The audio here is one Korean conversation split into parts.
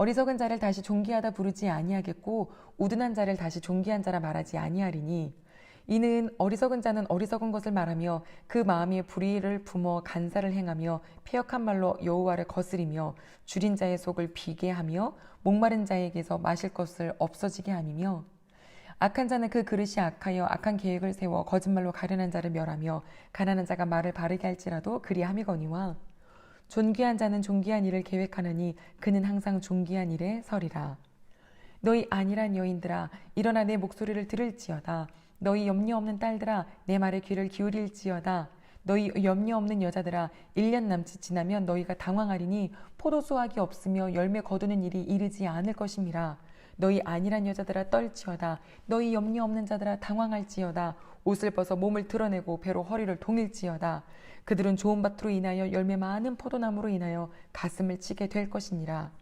어리석은 자를 다시 존귀하다 부르지 아니하겠고 우둔한 자를 다시 존귀한 자라 말하지 아니하리니 이는 어리석은 자는 어리석은 것을 말하며 그 마음에 불의를 품어 간사를 행하며 폐역한 말로 여호와를 거스리며 줄인 자의 속을 비게 하며 목마른 자에게서 마실 것을 없어지게 함이며 악한 자는 그 그릇이 악하여 악한 계획을 세워 거짓말로 가련한 자를 멸하며 가난한 자가 말을 바르게 할지라도 그리함이거니와 존귀한 자는 존귀한 일을 계획하느니 그는 항상 존귀한 일에 서리라. 너희 안일한 여인들아 일어나 내 목소리를 들을지어다. 너희 염려 없는 딸들아 내 말에 귀를 기울일지어다. 너희 염려 없는 여자들아 1년 남짓 지나면 너희가 당황하리니 포도 수확이 없으며 열매 거두는 일이 이르지 않을 것임이라. 너희 안일한 여자들아 떨지어다. 너희 염려 없는 자들아 당황할지어다. 옷을 벗어 몸을 드러내고 배로 허리를 동일지어다. 그들은 좋은 밭으로 인하여 열매 많은 포도나무로 인하여 가슴을 치게 될 것이니라.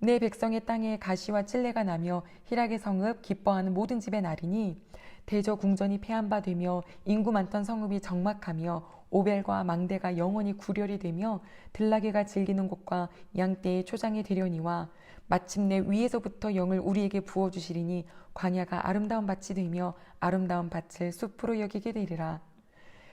내 백성의 땅에 가시와 찔레가 나며 희락의 성읍 기뻐하는 모든 집의 날이니 대저 궁전이 폐한 바 되며 인구 많던 성읍이 적막하며 오벨과 망대가 영원히 구렬이 되며 들나귀가 즐기는 곳과 양떼의 초장이 되려니와 마침내 위에서부터 영을 우리에게 부어 주시리니 광야가 아름다운 밭이 되며 아름다운 밭을 숲으로 여기게 되리라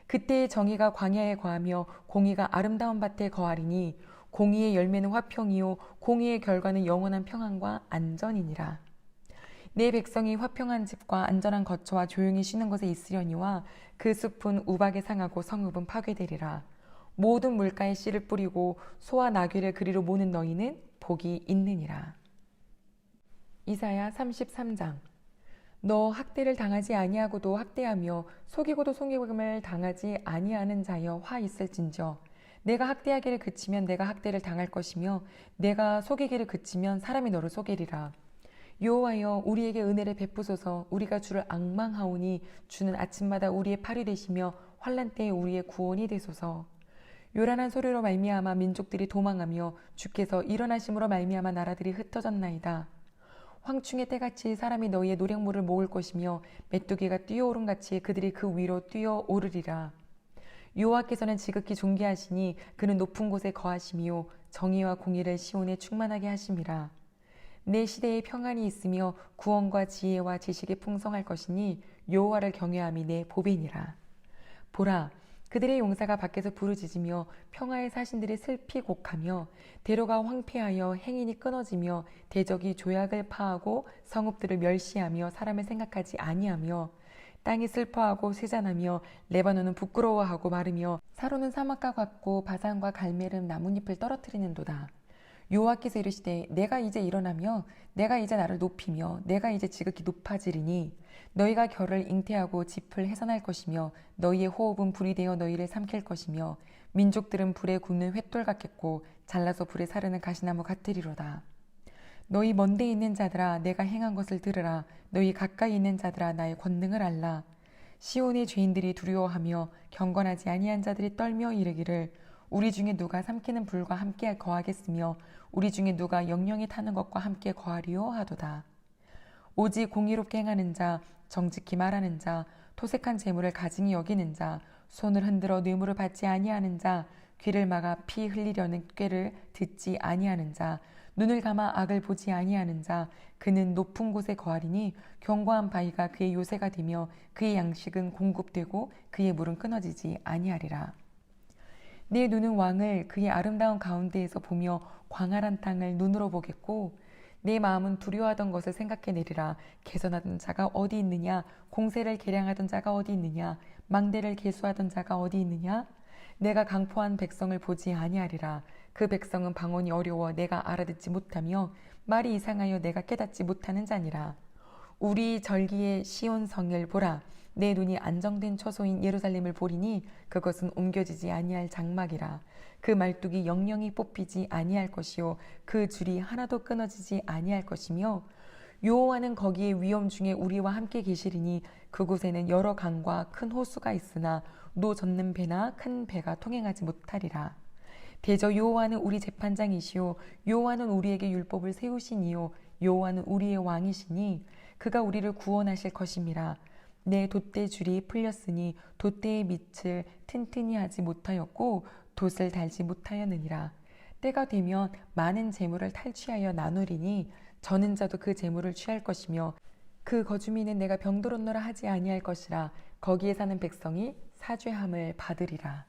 그때의 정의가 광야에 거하며 공의가 아름다운 밭에 거하리니 공의의 열매는 화평이요 공의의 결과는 영원한 평안과 안전이니라. 내 백성이 화평한 집과 안전한 거처와 조용히 쉬는 곳에 있으려니와 그 숲은 우박에 상하고 성읍은 파괴되리라. 모든 물가에 씨를 뿌리고 소와 나귀를 그리로 모는 너희는 복이 있느니라. 이사야 33장. 너 학대를 당하지 아니하고도 학대하며 속이고도 속임을 당하지 아니하는 자여 화 있을진저. 내가 학대하기를 그치면 내가 학대를 당할 것이며 내가 속이기를 그치면 사람이 너를 속이리라. 여호와여 우리에게 은혜를 베푸소서. 우리가 주를 악망하오니 주는 아침마다 우리의 팔이 되시며 환란 때에 우리의 구원이 되소서 요란한 소리로 말미암아 민족들이 도망하며 주께서 일어나심으로 말미암아 나라들이 흩어졌나이다 황충의 때같이 사람이 너희의 노력물을 모을 것이며 메뚜기가 뛰어오른 같이 그들이 그 위로 뛰어오르리라. 여호와께서는 지극히 존귀하시니 그는 높은 곳에 거하심이요 정의와 공의를 시온에 충만하게 하심이라. 내 시대에 평안이 있으며 구원과 지혜와 지식이 풍성할 것이니 여호와를 경외함이 내 보배니라. 보라 그들의 용사가 밖에서 부르짖으며 평화의 사신들이 슬피 곡하며 대로가 황폐하여 행인이 끊어지며 대적이 조약을 파하고 성읍들을 멸시하며 사람을 생각하지 아니하며 땅이 슬퍼하고 세잔하며 레바논은 부끄러워하고 마르며 사로는 사막과 같고 바산과 갈멜은 나뭇잎을 떨어뜨리는도다. 여호와께서 이르시되 내가 이제 일어나며 내가 이제 나를 높이며 내가 이제 지극히 높아지리니 너희가 결을 잉태하고 짚을 해산할 것이며 너희의 호흡은 불이 되어 너희를 삼킬 것이며 민족들은 불에 굽는 횃돌 같겠고 잘라서 불에 사르는 가시나무 같으리로다. 너희 먼데 있는 자들아 내가 행한 것을 들으라 너희 가까이 있는 자들아 나의 권능을 알라 시온의 죄인들이 두려워하며 경건하지 아니한 자들이 떨며 이르기를 우리 중에 누가 삼키는 불과 함께 거하겠으며 우리 중에 누가 영영이 타는 것과 함께 거하리요 하도다. 오직 공의롭게 행하는 자, 정직히 말하는 자, 토색한 재물을 가증히 여기는 자, 손을 흔들어 뇌물을 받지 아니하는 자, 귀를 막아 피 흘리려는 꾀를 듣지 아니하는 자, 눈을 감아 악을 보지 아니하는 자, 그는 높은 곳에 거하리니 견고한 바위가 그의 요새가 되며 그의 양식은 공급되고 그의 물은 끊어지지 아니하리라. 내 눈은 왕을 그의 아름다운 가운데에서 보며 광활한 땅을 눈으로 보겠고 내 마음은 두려워하던 것을 생각해내리라. 개선하던 자가 어디 있느냐? 공세를 계량하던 자가 어디 있느냐? 망대를 계수하던 자가 어디 있느냐? 내가 강포한 백성을 보지 아니하리라. 그 백성은 방언이 어려워 내가 알아듣지 못하며 말이 이상하여 내가 깨닫지 못하는 자니라. 우리 절기의 시온 성을 보라 내 눈이 안정된 처소인 예루살렘을 보리니 그것은 옮겨지지 아니할 장막이라 그 말뚝이 영영이 뽑히지 아니할 것이요 그 줄이 하나도 끊어지지 아니할 것이며 여호와는 거기에 위험 중에 우리와 함께 계시리니 그곳에는 여러 강과 큰 호수가 있으나 노 젓는 배나 큰 배가 통행하지 못하리라. 대저 여호와는 우리 재판장이시요 여호와는 우리에게 율법을 세우시니요 여호와는 우리의 왕이시니 그가 우리를 구원하실 것임이라. 내 돛대 줄이 풀렸으니 돛대의 밑을 튼튼히 하지 못하였고 돛을 달지 못하였느니라. 때가 되면 많은 재물을 탈취하여 나누리니 저는 자도 그 재물을 취할 것이며 그 거주민은 내가 병들었노라 하지 아니할 것이라 거기에 사는 백성이 사죄함을 받으리라.